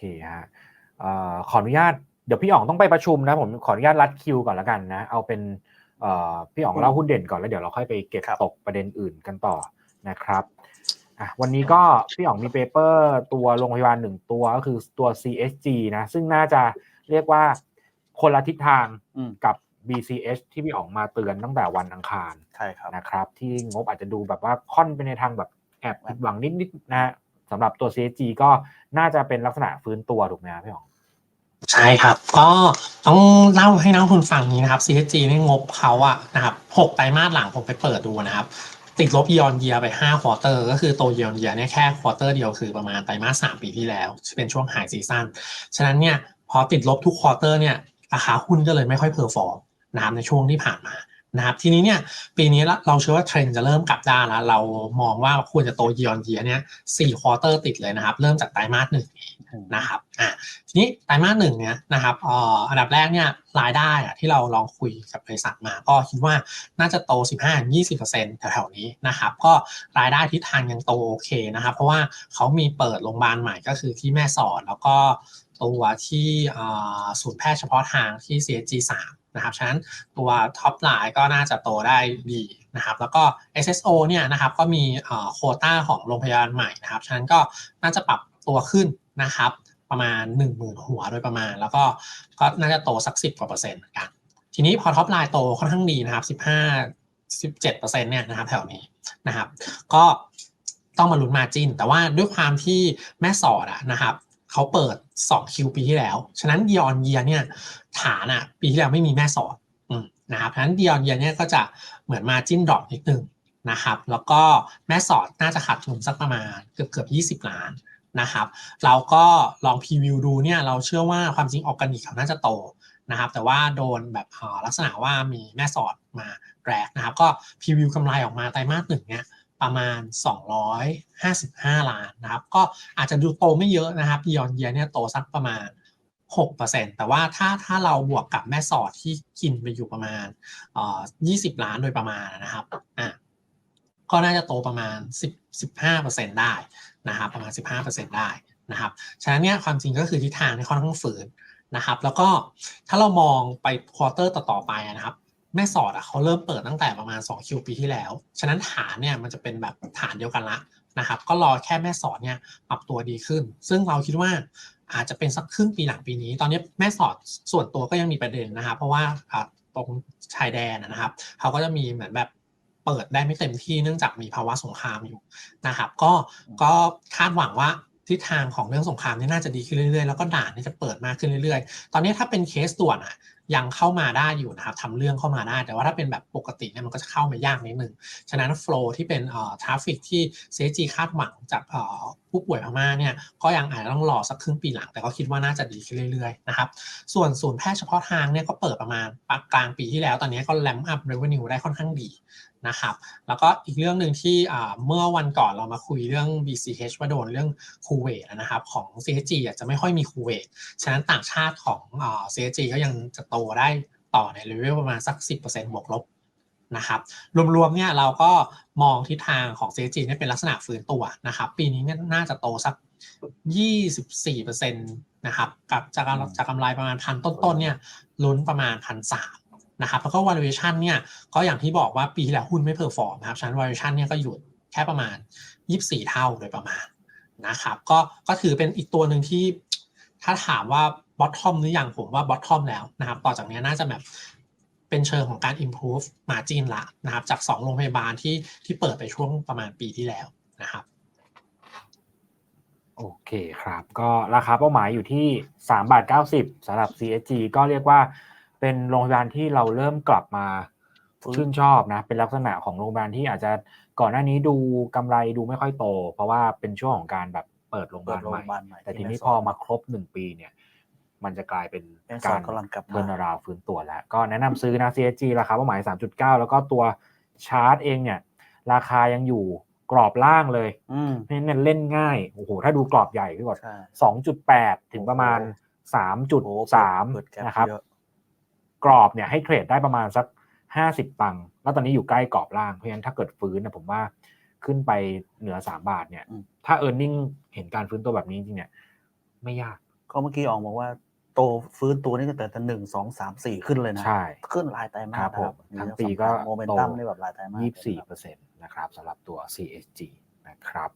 เคฮะเอ่อขออนุญาตเดี๋ยวพี่อ๋องต้องไปประชุมนะ ผมขออนุญาตรัดคิวก่อนแล้วกันนะ เอาเป็นเอ่อพี่อ๋องเล่าหุ้นเด่นก่อนแล้วเดี๋ยวเราค่อยไปเก็บครับตกประเด็นอื่นกันต่อนะครับอะวันนี้ก็พี่อ๋องมีเปเปอร์ตัวโรงพยาบาลหนึ่งตัวก็คือตัว CSG นะซึ่งน่าจะเรียกว่าคนละทิศทางอืมกับ BCH ที่พี่อ๋องมาเตือนตั้งแต่วันอังคารใช่ครับนะครับ ที่งบอาจจะดูแบบว่าค่อนไปในทางแบบแอบผิดหวังนิดๆนะฮะ สำหรับตัว CSG ก็น่าจะเป็นลักษณะฟื้นตัวถูกไหมครับพี่อ๋องใช่ครับ ก็ต้องเล่าให้นักลงทุนฟังนี้นะครับ CHG ในงบเขาอะนะครับหกไตรมาสหลังผมไปเปิดดูนะครับ ติดลบยอนเยียไป5ควอเตอร์ก็คือโตยอนเยียเนี่ยแค่ควอเตอร์เดียวคือประมาณไตรมาส3ปีที่แล้วเป็นช่วงไฮซีซั่นฉะนั้นเนี่ยพอติดลบทุกควอเตอร์เนี่ยราคาหุ้นก็เลยไม่ค่อยเพอร์ฟอร์มนะครับในช่วงที่ผ่านมา นะครับทีนี้เนี่ยปีนี้เราเชื่อว่าเทรนด์จะเริ่มกลับด้านแล้วเรามองว่าควรจะโตยีอนเยียเนี่ยสี่ควอเตอร์ติดเลยนะครับ เริ่มจากไตรมาสหนึ่งนะครับอ่าทีนี้ไตรมาสหนึ่งเนี่ยนะครับอ่ออันดับแรกเนี่ยรายได้อะที่เราลองคุยกับบริษัทมา ก็คิดว่าน่าจะโต 15-20%แถวๆนี้นะครับก็รายได้ทิศทางยังโตโอเคนะครับ เพราะว่าเขามีเปิดโรงพยาบาลใหม่ก็คือที่แม่สอดแล้วก็ตัวที่ศูนย์แพทย์เฉพาะทางที่ CG3 นะครับฉะนั้นตัวท็อปไลน์ก็น่าจะโตได้ดีนะครับแล้วก็ SSO เนี่ยนะครับก็มีเอ่อโคต้าของโรงพยาบาลใหม่นะครับฉะนั้นก็น่าจะปรับตัวขึ้นนะครับประมาณ 1 0,000 หัวโดยประมาณ แล้วก็ก็น่าจะโตสัก 10กว่าเปอร์เซ็นต์กัน ทีนี้พอท็อปไลน์โตค่อนข้างดีนะครับ 15 17เปอร์เซ็นต์เนี่ยนะครับแถวนี้นะครับก็ต้องมาลุ้นมาจินแต่ว่าด้วยความที่แม่สอดอะนะครับ เขาเปิด 2 คิวปีที่แล้ว ฉะนั้นยอนเยียเนี่ยฐานอะปีที่แล้วไม่มีแม่สอดนะครับฉะนั้นยอนเยียเนี่ยก็จะเหมือนมาจิ้นดรอปนิดนึงนะครับ แล้วก็แม่สอดน่าจะขาดทุนสักประมาณเกือบเกือบ20 ล้านนะครับ เราก็ลองพรีวิวดูเนี่ยเราเชื่อว่าความจริงออร์แกนิกเขาน่าจะโตนะครับ แต่ว่าโดนแบบอ่อลักษณะว่ามีแม่สอดมาแกรกนะครับ ก็พรีวิวกำไรออกมาไตรมาสหนึ่งเนี่ย ประมาณ 255 ล้านนะครับ ก็อาจจะดูโตไม่เยอะนะครับยอนเยียเนี่ยโตสักประมาณ 6%แต่ว่าถ้าถ้าเราบวกกับแม่สอดที่กินไปอยู่ประมาณ20 ล้านโดยประมาณนะครับอะก็น่าจะโตประมาณ 10 15%ได้นะครับประมาณ 15%ได้นะครับฉะนั้นเนี่ยความจริงก็คือทิศทางในค่อนข้างฝืนนะครับแล้วก็ถ้าเรามองไปควอเตอร์ต่อๆไปนะครับ แม่สอดอะเขาเริ่มเปิดตั้งแต่ประมาณ2คิวปีที่แล้ว ฉะนั้นฐานเนี่ยมันจะเป็นแบบฐานเดียวกันละนะครับ ก็รอแค่แม่สอดเนี่ยปรับตัวดีขึ้น ซึ่งเราคิดว่าอาจจะเป็นสักครึ่งปีหลังปีนี้ ตอนนี้แม่สอดส่วนตัวก็ยังมีประเด็นนะครับ เพราะว่าตรงชายแดนนะครับเขาก็จะมีเหมือนแบบเปิดได้ไม่เต็มที่เนื่องจากมีภาวะสงครามอยู่นะครับ ก็ก็คาดหวังว่าทิศทางของเรื่องสงครามนี่น่าจะดีขึ้นเรื่อยๆ แล้วก็ด่านนี่จะเปิดมากขึ้นเรื่อยๆ ตอนนี้ถ้าเป็นเคสด่วนอะ ยังเข้ามาได้อยู่นะครับทำเรื่องเข้ามาได้ แต่ว่าถ้าเป็นแบบปกติเนี่ยมันก็จะเข้ามายากนิดนึง ฉะนั้นโฟล์ที่เป็นเอ่อทราฟิกที่เซจีคาดหวังจากเอ่อผู้ป่วยพม่าเนี่ยก็ยังอาจจะต้องรอสักครึ่งปีหลัง แต่ก็คิดว่าน่าจะดีขึ้นเรื่อยๆนะครับ ส่วนศูนย์แพทย์เฉพาะทางเนี่ยก็เปิดประมาณกลางปีที่แล้ว ตอนนี้ก็แลมอัพเรเวนิวได้ค่อนข้างดี นะครับ แล้วก็อีกเรื่องหนึ่งที่เมื่อวันก่อนเรามาคุยเรื่อง BCH ว่าโดนเรื่องคูเวตนะครับของ CHG อะจะไม่ค่อยมีคูเวตฉะนั้นต่างชาติของ CHG ก็ยังจะโตได้ต่อในเลเวลประมาณสัก 10%บวกลบนะครับรวมๆเนี่ยเราก็มองทิศทางของ CHG เนี่ยเป็นลักษณะฟื้นตัวนะครับ ปีนี้เนี่ยน่าจะโตสัก 24%นะครับกับจากกำจากกำไรประมาณพันต้นๆเนี่ยลุ้นประมาณพันสาม นะครับแล้วก็ valuation เนี่ยก็อย่างที่บอกว่าปีที่แล้วหุ้นไม่เพอร์ฟอร์มครับฉะนั้น valuation เนี่ยก็อยู่แค่ประมาณ 24 เท่าโดยประมาณนะครับก็ก็ถือเป็นอีกตัวหนึ่งที่ถ้าถามว่า bottom หรือยังผมว่า bottom แล้วนะครับต่อจากนี้น่าจะแบบเป็นเชิงของการ improve margin ละนะครับจาก 2 โรงพยาบาลที่ที่เปิดไปช่วงประมาณปีที่แล้วนะครับโอเคครับ ก็ราคาเป้าหมายอยู่ที่3บาท90สำหรับ CSG ก็เรียกว่า เป็นโรงพยาบาลที่เราเริ่มกลับมาชื่นชอบนะ เป็นลักษณะของโรงพยาบาลที่อาจจะก่อนหน้านี้ดูกำไรดูไม่ค่อยโต เพราะว่าเป็นช่วงของการแบบเปิดโรงพยาเปิบาดลโรงใหม่พยาบาลใหม่แต่ทีที่นี้แม่พอสอดมาครบหนึ่งปีเนี่ย มันจะกลายเป็นแม่สอกาดรกำลังกลับมาเทิร์นราวฟื้นตัวแล้ว ก็แนะนำซื้อนะ CSG ราคาเป้าหมาย 3.9 แล้วก็ตัวชาร์ตเองเนี่ย ราคายังอยู่กรอบล่างเลยอืมเน้นเล่นง่ายโอ้โหถ้าดูกรอบใหญ่พี่กดใช่สองจุดแปดถึงประมาณสามจุดโอ้สามเปิดแก๊ปนะครับเยอะ กรอบเนี่ยให้เทรดได้ประมาณสักห้าสิบตังค์แล้วตอนนี้อยู่ใกล้กรอบล่าง เพราะฉะนั้นถ้าเกิดฟื้นนะผมว่าขึ้นไปเหนือสามบาทเนี่ยอืมถ้า e a r n i n g เห็นการฟื้นตัวแบบนี้จริงๆเนี่ย ไม่ยาก ก็เมื่อกี้ออกบอกว่าโตฟื้นตัวนี่ตั้งแต่หนึ่งสองสามสี่ขึ้นเลยนะ ใช่ ขึ้นรายไตรมาครัสบผมนะครับ ทั้งปีก็โมเมนโตตัมนี่แบบรายไตรมาสยี่สิบสี่เลยเปอร์เซ็นต์นะครับสำหรับตัว CSG นะครับ